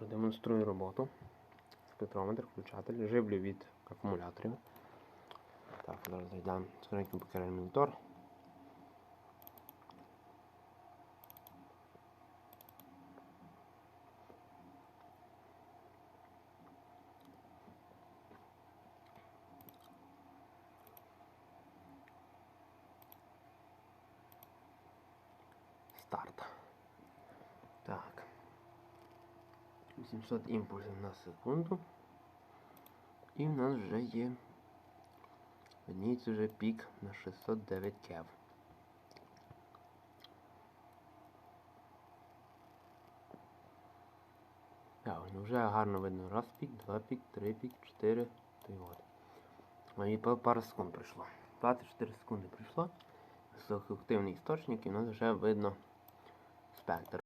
Продемонструю роботу. Спектрометр, включатель, живлю від акумуляторів. Так, зараз зайдемо скоренько покерний монітор. Старт. Так. 800 імпульсів на секунду. І в нас вже є видніється вже пік на 609 кев. Так, ну вже гарно видно. Раз пік, два пік, три пік, чотири. Та й от. Мені па- пару секунд пройшло. 24 секунди пройшло. Високоактивний істочник і в нас вже видно спектр.